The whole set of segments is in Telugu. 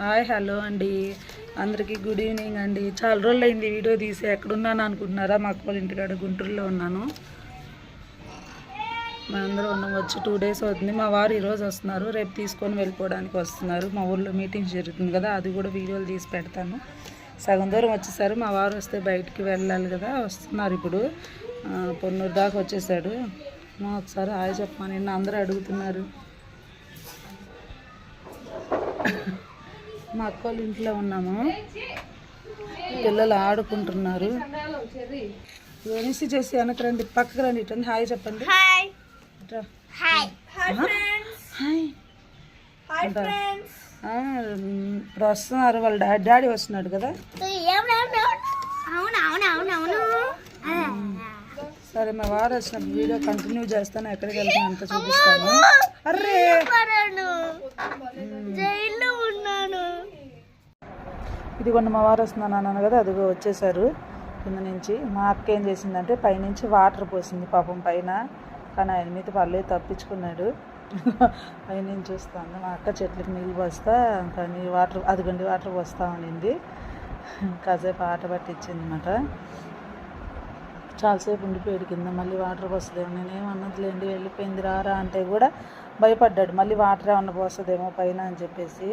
హాయ్ హలో అండి. అందరికీ గుడ్ ఈవినింగ్ అండి. చాలా రోజులు అయింది వీడియో తీసి ఎక్కడున్నాను అనుకుంటున్నారా? మా అక్క వాళ్ళ ఇంటికాడ గుంటూరులో ఉన్నాను. మేమందరం ఉన్నాం. వచ్చి టూ డేస్ అవుతుంది. మా వారు ఈరోజు వస్తున్నారు. రేపు తీసుకొని వెళ్ళిపోవడానికి వస్తున్నారు. మా ఊర్లో మీటింగ్ జరుగుతుంది కదా అది కూడా వీడియోలు తీసి పెడతాను. సగం దూరం వచ్చేసారు మా వారు వస్తే బయటికి వెళ్ళాలి కదా వస్తున్నారు ఇప్పుడు. పొన్నూరు దాకా వచ్చేసాడు. మా ఒకసారి హాయ్ చెప్పమని నిన్న అందరూ అడుగుతున్నారు. మా అక్క వాళ్ళ ఇంట్లో ఉన్నాము. పిల్లలు ఆడుకుంటున్నారు. ఏమిసి చేసి వెనక్కి రండి పక్కకు రండి ఇటు హాయ్ చెప్పండి. వస్తున్నారు వాళ్ళ డాడీ వస్తున్నాడు కదా. సరే మా వారు వచ్చినప్పుడు వీడియో కంటిన్యూ చేస్తాను ఎక్కడికి వెళ్తాను అంత చూపిస్తాను. పరాను. జైల్లో ఉన్నాను. ఇదిగోండి మా వారు వస్తున్నాను అన్నాను కదా అదిగో వచ్చేసారు కింద నుంచి. మా అక్క ఏం చేసిందంటే పైనుంచి వాటర్ పోసింది పాపం పైన. కానీ ఆయన మీద పర్లేదు తప్పించుకున్నాడు. పైనుంచి వస్తాను మా అక్క చెట్లకి నీళ్ళు పోస్తా కానీ వాటర్ అదిగోండి వాటర్ పోస్తా ఉండింది. కాసేపు ఆట పట్టించింది అనమాట చాలాసేపు ఉండిపోయాడు కింద. మళ్ళీ వాటర్ పోస్తుందేమో. నేనేం అన్నదిలేండి వెళ్ళిపోయింది రారా అంటే కూడా భయపడ్డాడు. మళ్ళీ వాటర్ ఏమన్నా పోస్తుందేమో పైన అని చెప్పేసి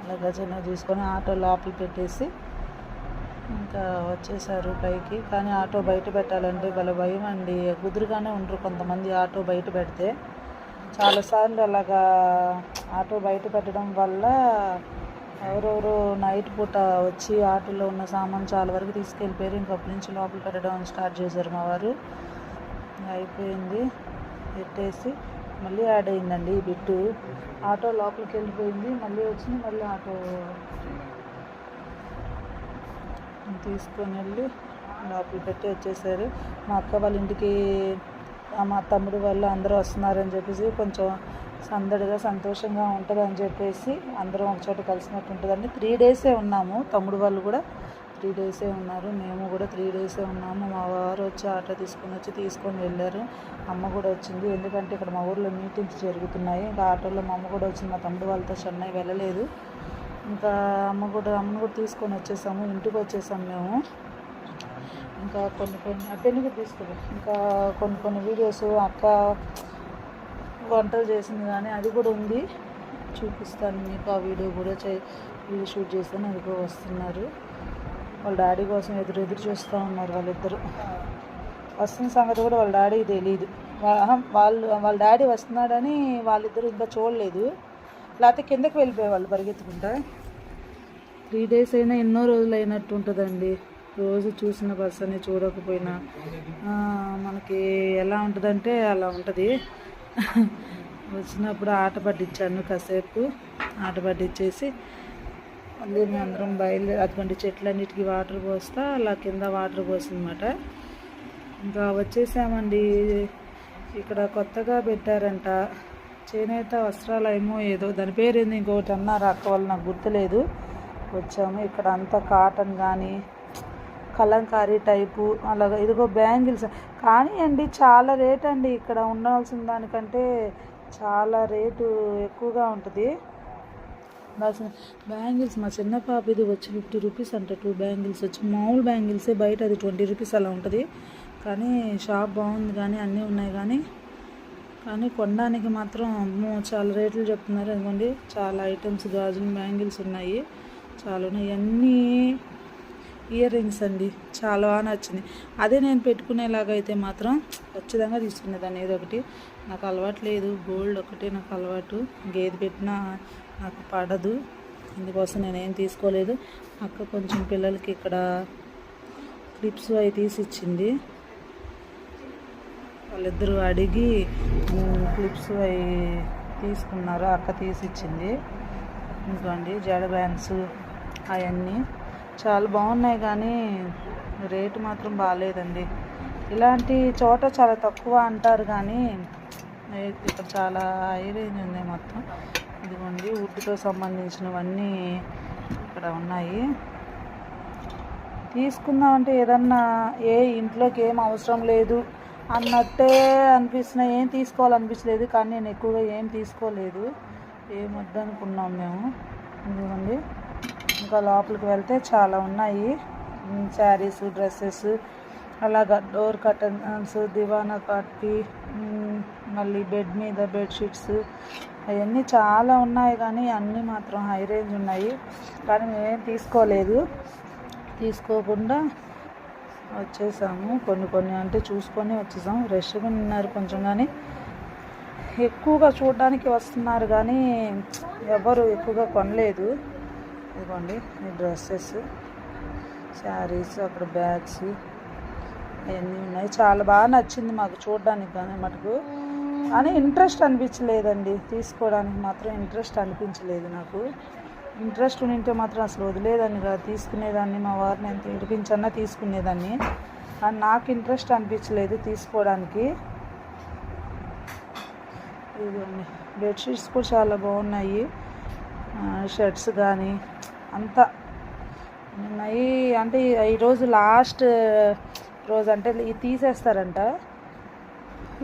అలా గజన తీసుకొని ఆటో లోపల పెట్టేసి ఇంకా వచ్చేసారు పైకి. కానీ ఆటో బయట పెట్టాలంటే భలే భయం అండి. కుదురుగానే ఉండరు కొంతమంది ఆటో బయట పెడితే. చాలాసార్లు అలాగా ఆటో బయట పెట్టడం వల్ల ఎవరెవరు నైట్ పూట వచ్చి ఆటోలో ఉన్న సామాన్ చాలా వరకు తీసుకెళ్ళిపోయారు. ఇంకప్పటి నుంచి లోపల పెట్టడం స్టార్ట్ చేశారు మా వారు. అయిపోయింది. పెట్టేసి మళ్ళీ యాడ్ అయిందండి ఈ బిట్టు. ఆటో లోపలికి వెళ్ళిపోయింది. మళ్ళీ వచ్చింది మళ్ళీ ఆటో తీసుకొని వెళ్ళి లోపల పెట్టి వచ్చేసారు. మా అక్క వాళ్ళ ఇంటికి మా తమ్ముడు వాళ్ళు అందరూ వస్తున్నారని చెప్పేసి కొంచెం సందడిగా సంతోషంగా ఉంటుంది అని చెప్పేసి అందరం ఒక చోట కలిసినట్టు ఉంటుందండి. త్రీ డేసే ఉన్నాము. తమ్ముడు వాళ్ళు కూడా త్రీ డేసే ఉన్నారు. మేము కూడా త్రీ డేసే ఉన్నాము. మా వారు వచ్చి ఆటో తీసుకొని వచ్చి తీసుకొని వెళ్ళారు. అమ్మ కూడా వచ్చింది. ఎందుకంటే ఇక్కడ మా ఊర్లో మీటింగ్స్ జరుగుతున్నాయి. ఇంకా ఆటోలో మా అమ్మ కూడా వచ్చింది. మా తమ్ముడు వాళ్ళతో చెన్నై వెళ్ళలేదు. ఇంకా అమ్మ కూడా అమ్మను కూడా తీసుకొని వచ్చేసాము. ఇంటికి వచ్చేసాము మేము. ఇంకా కొన్ని కొన్ని అట్టెన్ని తీసుకున్నాం ఇంకా కొన్ని కొన్ని వీడియోస్ అక్క వంటలు చేసింది కానీ అది కూడా ఉంది. చూపిస్తాను మీకు. ఆ వీడియో కూడా చే వీడియో షూట్ చేస్తాను. అది కూడా వస్తున్నారు. వాళ్ళ డాడీ కోసం ఎదురు ఎదురు చూస్తూ ఉన్నారు వాళ్ళిద్దరు. వస్తున్న సంగతి కూడా వాళ్ళ డాడీకి తెలియదు వాళ్ళు వాళ్ళ డాడీ వస్తున్నాడని వాళ్ళిద్దరు ఇంకా చూడలేదు. లేకపోతే కిందకి వెళ్ళిపోయేవాళ్ళు పరిగెత్తుకుంటా. త్రీ డేస్ అయినా ఎన్నో రోజులు అయినట్టు ఉంటుందండి. రోజు చూసిన పర్సన్ని చూడకపోయినా. మనకి ఎలా ఉంటుందంటే అలా ఉంటుంది. వచ్చినప్పుడు ఆట పట్టించాను కాసేపు. ఆట పట్టించేసి మళ్ళీ మేము అందరం బయలు అటువంటి చెట్లన్నిటికీ వాటర్ పోస్తా అలా కింద వాటర్ పోసిందన్నమాట. ఇంకా వచ్చేసామండి. ఇక్కడ కొత్తగా పెట్టారంట. చేనేత వస్త్రాలయమో ఏదో దాని పేరు ఏంది ఇంకొకటి అన్నారు అక్క వాళ్ళు నాకు గుర్తులేదు. వచ్చాము. ఇక్కడ అంతా కాటన్ కానీ కలంకారీ టైపు అలాగా ఇదిగో బ్యాంగిల్స్. కానీ అండి చాలా రేట్ అండి ఇక్కడ ఉండాల్సిన దానికంటే చాలా రేటు ఎక్కువగా ఉంటుంది. ఉండాల్సిన బ్యాంగిల్స్ మా చిన్న పాప ఇది వచ్చి ఫిఫ్టీ రూపీస్ అంట టూ బ్యాంగిల్స్ వచ్చి. మామూలు బ్యాంగిల్సే బయట అది ట్వంటీ రూపీస్ అలా ఉంటుంది. కానీ షాప్ బాగుంది కానీ అన్నీ ఉన్నాయి కానీ కానీ కొనడానికి మాత్రం అమ్మో చాలా రేట్లు చెప్తున్నారు. అనుకోండి చాలా ఐటమ్స్ గాజులు బ్యాంగిల్స్ ఉన్నాయి. చాలా ఉన్నాయి అన్నీ ఇయర్ రింగ్స్ అండి. చాలా బాగా నచ్చింది. అదే నేను పెట్టుకునేలాగా అయితే మాత్రం ఖచ్చితంగా తీసుకునేదాన్ని. ఏదో ఒకటి. నాకు అలవాటు లేదు. గోల్డ్ ఒకటే నాకు అలవాటు. గేది పెట్టినా నాకు పడదు. అందుకోసం నేనేం తీసుకోలేదు. అక్క కొంచెం పిల్లలకి ఇక్కడ క్లిప్స్ అవి తీసి ఇచ్చింది వాళ్ళిద్దరూ అడిగి క్లిప్స్ అవి తీసుకున్నారు? అక్క తీసిచ్చింది. ఇంకోండి జడ బ్యాండ్స్ అవన్నీ. చాలా బాగున్నాయి కానీ రేటు మాత్రం బాగాలేదండి. ఇలాంటి చోట చాలా తక్కువ అంటారు కానీ ఇక్కడ చాలా హై రేంజ్ ఉంది మొత్తం. ఇదిగోండి వుడ్తో సంబంధించినవన్నీ ఇక్కడ ఉన్నాయి. తీసుకుందామంటే ఏదన్నా ఏ ఇంట్లోకి ఏం అవసరం లేదు అన్నట్టే అనిపిస్తున్నాయి ఏం తీసుకోవాలనిపించలేదు కానీ నేను ఎక్కువగా ఏం తీసుకోలేదు. ఏం వద్దనుకున్నాం మేము. ఇదిగోండి. ఇంకా లోపలికి వెళ్తే చాలా ఉన్నాయి. శారీస్ డ్రెస్సెస్ అలాగా డోర్ కర్టన్స్ దివానా కట్టి మళ్ళీ బెడ్ మీద బెడ్షీట్స్ అవన్నీ చాలా ఉన్నాయి కానీ అన్నీ మాత్రం హై రేంజ్ ఉన్నాయి. కానీ మేమేం తీసుకోలేదు. తీసుకోకుండా వచ్చేసాము. కొన్ని కొన్ని అంటే చూసుకొని వచ్చేసాము రెస్ట్గా ఉన్నారు కొంచెం కానీ. ఎక్కువగా చూడడానికి వస్తున్నారు కానీ ఎవరు ఎక్కువగా కొనలేదు. ఇదిగోండి ఈ డ్రెస్సెస్ శారీస్ అక్కడ బ్యాగ్స్ అవన్నీ ఉన్నాయి. చాలా బాగా నచ్చింది మాకు చూడడానికి కానీ మటుకు. కానీ ఇంట్రెస్ట్ అనిపించలేదండి తీసుకోవడానికి మాత్రం ఇంట్రెస్ట్ అనిపించలేదు నాకు. ఇంట్రెస్ట్ ఉంటే మాత్రం అసలు వదిలేదాన్ని కాదు తీసుకునేదాన్ని. మా వారిని ఎంత ఏడిపించన్నా తీసుకునేదాన్ని. కానీ నాకు ఇంట్రెస్ట్ అనిపించలేదు తీసుకోవడానికి. ఇదిగోండి బెడ్షీట్స్ కూడా చాలా బాగున్నాయి. షర్ట్స్ కానీ అంతా. ఉన్నాయి అంటే ఈరోజు లాస్ట్ రోజు అంటే ఇది తీసేస్తారంట.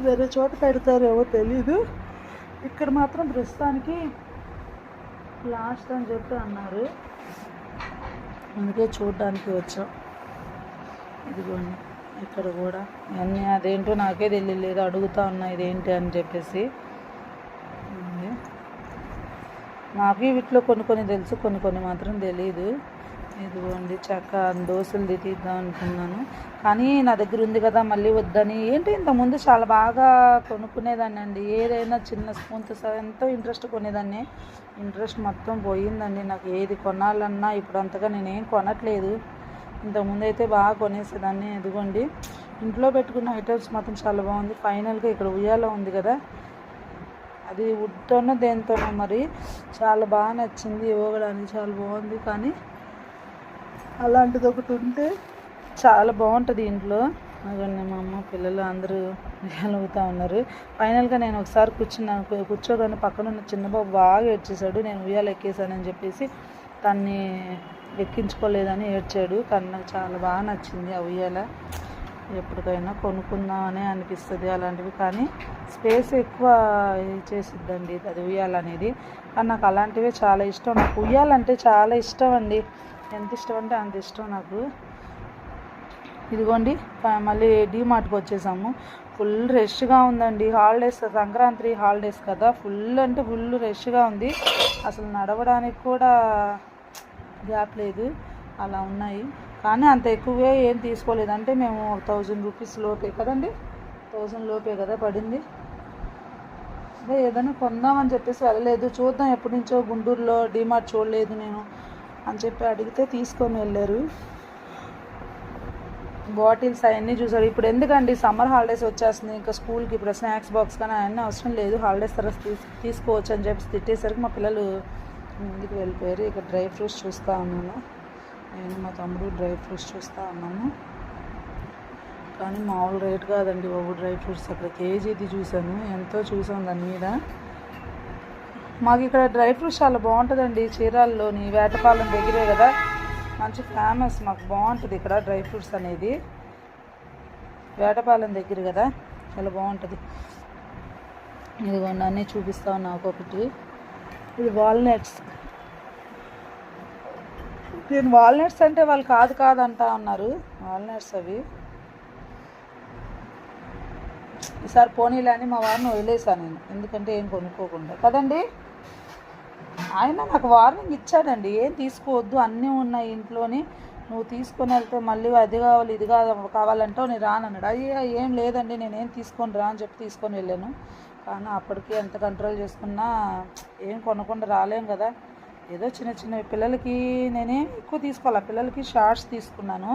వేరే చోట పెడతారేమో తెలీదు. ఇక్కడ మాత్రం ప్రస్తుతానికి లాస్ట్ అని చెప్పి అన్నారు. అందుకే చూడడానికి వచ్చాం. ఇదిగోండి ఇక్కడ కూడా. అన్నీ అదేంటో నాకే తెలియలేదు. అడుగుతా ఉన్నా ఇదేంటి అని చెప్పేసి ఉంది. నాకు వీటిలో కొన్ని కొన్ని తెలుసు కొన్ని కొన్ని మాత్రం తెలియదు ఇదిగోండి చక్క దోశలు తిట్టిద్దాం అనుకున్నాను. కానీ నా దగ్గర ఉంది కదా మళ్ళీ వద్దని. ఏంటి ఇంతకుముందు చాలా బాగా కొనుక్కునేదాన్ని అండి ఏదైనా చిన్న స్పూన్తో సహా ఎంతో ఇంట్రెస్ట్ కొనేదాన్ని. ఇంట్రెస్ట్ మొత్తం పోయిందండి. నాకు ఏది కొనాలన్నా ఇప్పుడు అంతగా నేనేం కొనట్లేదు. ఇంతకుముందు అయితే బాగా కొనేసేదాన్ని. ఇదిగోండి ఇంట్లో పెట్టుకున్న ఐటమ్స్ మాత్రం చాలా బాగుంది. ఫైనల్గా ఇక్కడ ఉయ్యాల ఉంది కదా అది వుడ్తోనో దేనితోనో మరి చాలా బాగా నచ్చింది ఇవ్వడానికి చాలా బాగుంది. కానీ అలాంటిది ఒకటి ఉంటే చాలా బాగుంటుంది ఇంట్లో. అదండి మా అమ్మ పిల్లలు అందరూ ఉయ్యాలుగుతూ ఉన్నారు. ఫైనల్గా నేను ఒకసారి కూర్చున్నాను కూర్చోగానే పక్కన ఉన్న చిన్నబాబు బాగా ఏడ్చేశాడు. నేను ఉయ్యాలు ఎక్కేసానని చెప్పేసి తన్ని ఎక్కించుకోలేదని ఏడ్చాడు. కానీ నాకు చాలా బాగా నచ్చింది ఆ ఉయ్యాల. ఎప్పటికైనా కొనుక్కుందామని అనిపిస్తుంది అలాంటివి. కానీ స్పేస్ ఎక్కువ చేసిద్దండి అది ఉయ్యాలనేది. కానీ నాకు అలాంటివే చాలా ఇష్టం. నాకు ఉయ్యాలంటే చాలా ఇష్టం అండి. ఎంత ఇష్టం అంటే అంత ఇష్టం నాకు. ఇదిగోండి మళ్ళీ డీమార్ట్కి వచ్చేసాము. ఫుల్ రష్గా ఉందండి. హాలిడేస్ సంక్రాంతి హాలిడేస్ కదా. ఫుల్ అంటే ఫుల్ రష్గా ఉంది. అసలు నడవడానికి కూడా గ్యాప్ లేదు. అలా ఉన్నాయి. కానీ అంత ఎక్కువే ఏం తీసుకోలేదంటే మేము థౌజండ్ రూపీస్ లోపే కదండి? థౌజండ్ లోపే కదా పడింది. అదే ఏదైనా కొందామని చెప్పేసి వెళ్ళలేదు. చూద్దాం ఎప్పటి నుంచో గుంటూరులో డిమార్ట్ చూడలేదు నేను అని చెప్పి అడిగితే తీసుకొని వెళ్ళారు. బాటిల్స్ అవన్నీ చూసాడు ఇప్పుడు ఎందుకండి? సమ్మర్ హాలిడేస్ వచ్చేస్తుంది ఇంకా స్కూల్కి ఇప్పుడు స్నాక్స్ బాక్స్ కానీ అవన్నీ అవసరం లేదు. హాలిడేస్ తర్వాత తీసు తీసుకోవచ్చు అని చెప్పి తిట్టేసరికి మా పిల్లలు ముందుకు వెళ్ళిపోయారు. ఇక డ్రై ఫ్రూట్స్ చూస్తూ ఉన్నాను. నేను మా తమ్ముడు డ్రై ఫ్రూట్స్ చూస్తూ ఉన్నాను కానీ మామూలు రేట్ కాదండి బాబు డ్రై ఫ్రూట్స్ అక్కడ కేజీది చూశాను. ఎంతో చూసాం దాని మీద. మాకు ఇక్కడ డ్రై ఫ్రూట్స్ చాలా బాగుంటుందండి చీరాల్లోని వేటపాలెం దగ్గరే కదా. మంచి ఫేమస్ మాకు బాగుంటుంది ఇక్కడ డ్రై ఫ్రూట్స్ అనేది. వేటపాలెం దగ్గర కదా చాలా బాగుంటుంది. ఇదిగోండి అన్నీ చూపిస్తా ఉన్నా ఒక్కొక్కటి. ఇది వాల్నట్స్. నేను వాల్నట్స్ అంటే వాళ్ళు కాదు కాదు అంటా ఉన్నారు వాల్నట్స్ అవి. ఈసారి పోనీలే అని మా వారిని వదిలేసాను నేను. ఎందుకంటే ఏం కొనుక్కోకుండా. కదండి? ఆయన నాకు వార్నింగ్ ఇచ్చాడండి. ఏం తీసుకోవద్దు అన్నీ ఉన్నాయి ఇంట్లోని. నువ్వు తీసుకొని వెళ్తే మళ్ళీ అది కావాలి ఇది కావాలి కావాలంటావు నేను రానన్నాడు అయ్యా ఏం లేదండి నేనేం తీసుకొని రా అని చెప్పి తీసుకొని వెళ్ళాను. కానీ అప్పటికి ఎంత కంట్రోల్ చేసుకున్నా ఏం కొనకుండా రాలేం కదా. ఏదో చిన్న చిన్న పిల్లలకి నేనే ఎక్కువ తీసుకోవాలి? పిల్లలకి షార్ట్స్ తీసుకున్నాను.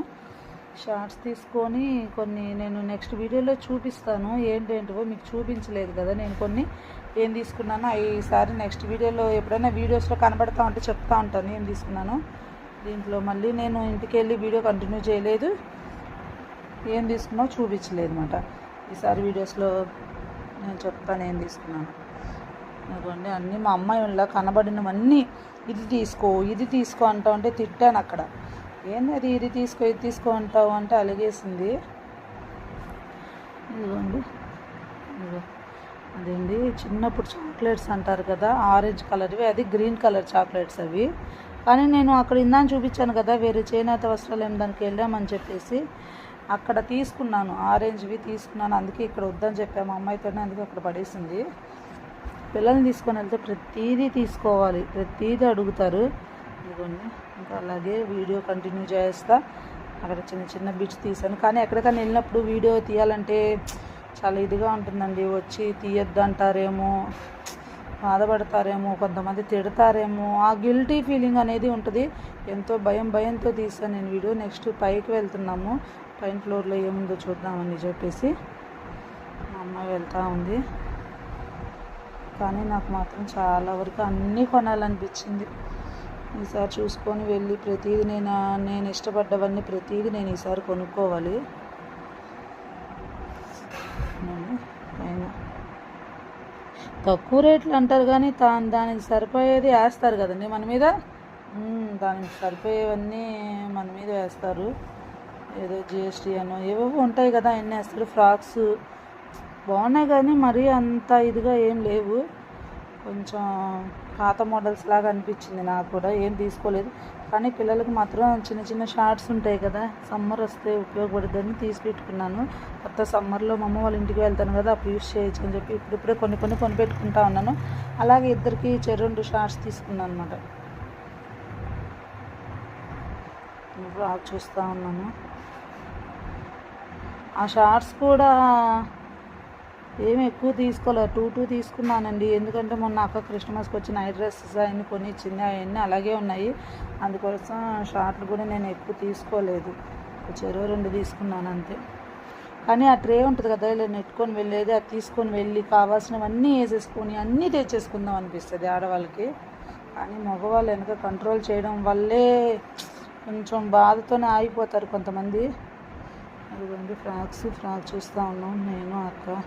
షార్ట్స్ తీసుకొని కొన్ని నేను నెక్స్ట్ వీడియోలో చూపిస్తాను. ఏంటేంటివో మీకు చూపించలేదు కదా. నేను కొన్ని ఏం తీసుకున్నాను ఈసారి నెక్స్ట్ వీడియోలో ఎప్పుడైనా వీడియోస్లో కనబడతా ఉంటే చెప్తా ఉంటాను. ఏం తీసుకున్నాను. దీంట్లో మళ్ళీ నేను ఇంటికి వెళ్ళి వీడియో కంటిన్యూ చేయలేదు. ఏం తీసుకున్నావు చూపించలేదు అనమాట ఈసారి వీడియోస్లో నేను చెప్తాను ఏం తీసుకున్నాను. ఇదిగోండి అన్నీ మా అమ్మాయి వాళ్ళ కనబడినవన్నీ ఇది తీసుకో ఇది తీసుకో అంటా ఉంటే తిట్టాను అక్కడ. ఏంది అది ఇది తీసుకో ఇది తీసుకో అంటావు అంటే అలిగేసింది. ఇదిగోండి ఇదిగో. అదేంటి చిన్నప్పుడు చాక్లెట్స్ అంటారు కదా ఆరెంజ్ కలర్వి అది గ్రీన్ కలర్ చాక్లెట్స్ అవి. కానీ నేను అక్కడ ఇందాక చూపించాను కదా వేరే చేనేత వస్త్రాలు ఏం దానికి వెళ్ళామని చెప్పేసి. అక్కడ తీసుకున్నాను ఆరెంజ్వి తీసుకున్నాను అందుకే ఇక్కడ వద్దని చెప్పాము. అమ్మాయితోనే అందుకే అక్కడ పడేసింది. పిల్లల్ని తీసుకొని వెళ్తే ప్రతిదీ తీసుకోవాలి. ప్రతీదీ అడుగుతారు. ఇదిగోండి ఇంకా అలాగే వీడియో కంటిన్యూ చేస్తా. అక్కడ చిన్న చిన్న బిట్స్ తీసాను కానీ ఎక్కడికైనా వెళ్ళినప్పుడు వీడియో తీయాలంటే చాలా ఇదిగా ఉంటుందండి. వచ్చి తీయొద్దు అంటారేమో బాధపడతారేమో కొంతమంది తిడతారేమో. ఆ గిల్టీ ఫీలింగ్ అనేది ఉంటుంది. ఎంతో భయం భయంతో తీసాను నేను వీడియో. నెక్స్ట్ పైకి వెళ్తున్నాము. పైన ఫ్లోర్లో ఏముందో చూద్దామని చెప్పేసి మా అమ్మాయి వెళ్తూ ఉంది. కానీ నాకు మాత్రం చాలా వరకు అన్నీ కొనాలనిపించింది. ఈసారి చూసుకొని వెళ్ళి ప్రతిదీ నేను నేను ఇష్టపడ్డవన్నీ ప్రతిదీ నేను ఈసారి కొనుక్కోవాలి. తక్కువ రేట్లు అంటారు కానీ తా దానికి సరిపోయేది వేస్తారు కదండి మన మీద? దానికి సరిపోయేవన్నీ మన మీద వేస్తారు. ఏదో జిఎస్టీ అనో ఏవో ఉంటాయి కదా అన్నీ వేస్తారు. ఫ్రాక్స్ బాగున్నాయి కానీ మరీ అంత ఇదిగా ఏం లేవు. కొంచెం పాత మోడల్స్ లాగా అనిపించింది నాకు కూడా ఏం తీసుకోలేదు. కానీ పిల్లలకు మాత్రం చిన్న చిన్న షార్ట్స్ ఉంటాయి కదా సమ్మర్ వస్తే ఉపయోగపడుతుందని తీసి పెట్టుకున్నాను. కొత్త సమ్మర్లో మా అమ్మ వాళ్ళ ఇంటికి వెళ్తాను కదా అప్పుడు యూస్ చేయొచ్చు అని చెప్పి ఇప్పుడిప్పుడే కొన్ని కొన్ని కొని పెట్టుకుంటా ఉన్నాను. అలాగే ఇద్దరికి చెరు రెండు షార్ట్స్ తీసుకున్నాను అనమాట ఫ్రాక్ చూస్తూ ఉన్నాను. ఆ షార్ట్స్ కూడా ఏమి ఎక్కువ తీసుకోలేదు. టూ టూ తీసుకున్నానండి. ఎందుకంటే మొన్న అక్క క్రిస్మస్కి వచ్చి నైట్ డ్రెస్సెస్ అవన్నీ కొని ఇచ్చింది అవన్నీ అలాగే ఉన్నాయి. అందుకోసం షార్ట్లు కూడా నేను ఎక్కువ తీసుకోలేదు. చెరువు రెండు తీసుకున్నాను అంతే. కానీ ఆ ట్రే ఉంటుంది కదా ఇలా నెట్టుకొని వెళ్ళేది అది తీసుకొని వెళ్ళి కావాల్సినవన్నీ వేసేసుకొని అన్నీ తెచ్చేసుకుందాం అనిపిస్తుంది ఆడవాళ్ళకి. కానీ మగవాళ్ళు వెనక కంట్రోల్ చేయడం వల్లే కొంచెం బాధతోనే ఆగిపోతారు కొంతమంది. అదిగోండి ఫ్రాక్స్ ఫ్రాక్ చూస్తూ ఉన్నాం. నేను అక్క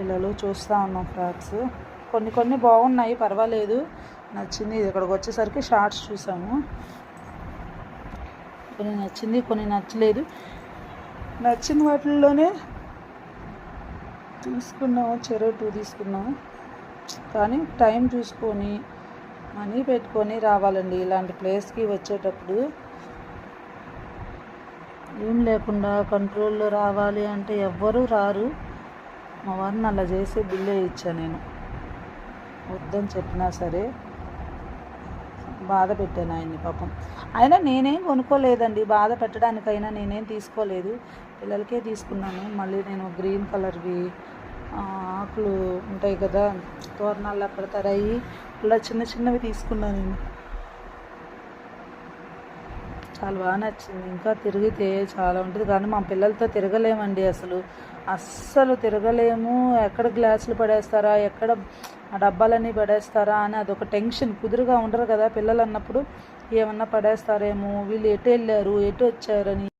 పిల్లలు చూస్తూ ఉన్నాం ఫ్రాక్స్. కొన్ని కొన్ని బాగున్నాయి పర్వాలేదు. నచ్చింది. ఇక్కడికి వచ్చేసరికి షార్ట్స్ చూసాము. కొన్ని నచ్చింది కొన్ని నచ్చలేదు. నచ్చిన వాటిల్లోనే తీసుకున్నాము చెరువు టూ తీసుకున్నాము. కానీ టైం చూసుకొని మనీ పెట్టుకొని రావాలండి. ఇలాంటి ప్లేస్కి వచ్చేటప్పుడు ఏం లేకుండా కంట్రోల్లో రావాలి అంటే ఎవ్వరూ రారు. మా వారిని అలా చేసి బిల్లే ఇచ్చా నేను. వద్దని చెప్పినా సరే బాధ పెట్టాను ఆయన్ని పాపం. అయినా నేనేం కొనుక్కోలేదండి. బాధ పెట్టడానికైనా నేనేం తీసుకోలేదు. పిల్లలకే తీసుకున్నాను. మళ్ళీ నేను గ్రీన్ కలర్వి ఆకులు ఉంటాయి కదా తోరణాలు అక్కడ అవి ఇలా చిన్న చిన్నవి తీసుకున్నాను నేను. చాలా బాగా నచ్చింది. ఇంకా తిరిగితే చాలా ఉంటుంది. కానీ మా పిల్లలతో తిరగలేమండి అసలు. అస్సలు తిరగలేము. ఎక్కడ గ్లాసులు పడేస్తారా? ఎక్కడ ఆ డబ్బాలన్నీ పడేస్తారా? అని అదొక టెన్షన్. కుదురుగా ఉండరు కదా పిల్లలు అన్నప్పుడు. ఏమన్నా పడేస్తారేమో. వీళ్ళు ఎటు వెళ్ళారు? ఎటు వచ్చారని